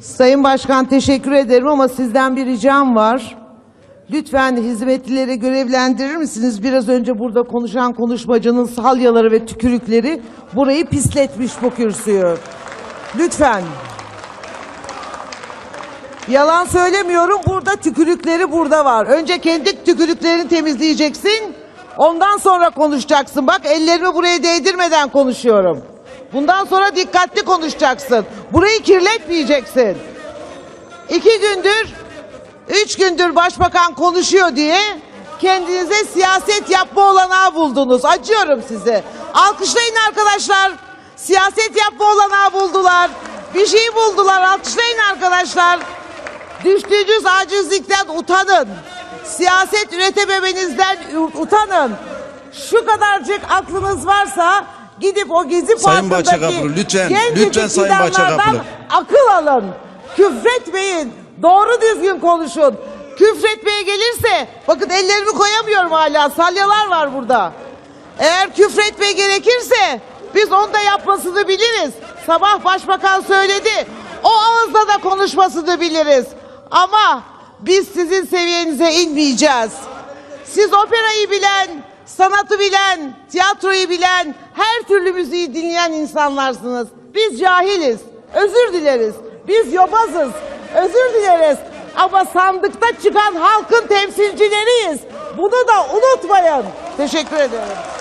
Sayın Başkan teşekkür ederim ama sizden bir ricam var. Lütfen hizmetlileri görevlendirir misiniz? Biraz önce burada konuşan konuşmacının salyaları ve tükürükleri burayı pisletmiş bu kürsüyü. Lütfen. Yalan söylemiyorum. Burada tükürükleri burada var. Önce kendi tükürüklerini temizleyeceksin. Ondan sonra konuşacaksın. Bak ellerimi buraya değdirmeden konuşuyorum. Bundan sonra dikkatli konuşacaksın. Burayı kirletmeyeceksin. İki gündür, üç gündür başbakan konuşuyor diye kendinize siyaset yapma olanağı buldunuz. Acıyorum size. Alkışlayın arkadaşlar. Siyaset yapma olanağı buldular. Bir şey buldular. Alkışlayın arkadaşlar. Düştüğünüz acizlikten utanın. Siyaset üretememenizden utanın. Şu kadarcık aklınız varsa gidip o gezi Sayın Bahçakaplı, lütfen, lütfen Sayın Bahçakaplı. akıl alın. Küfretmeyin. Doğru düzgün konuşun. Küfretmeye gelirse bakın ellerimi koyamıyorum hala. Salyalar var burada. Eğer küfretmeye gerekirse biz onu da yapmasını biliriz. Sabah başbakan söyledi. O ağızla da konuşmasını biliriz. Ama biz sizin seviyenize inmeyeceğiz. Siz operayı bilen, sanatı bilen, tiyatroyu bilen, her türlü müziği dinleyen insanlarsınız. Biz cahiliz. Özür dileriz. Biz yobazız. Özür dileriz. Ama sandıkta çıkan halkın temsilcileriyiz. Bunu da unutmayın. Teşekkür ederim.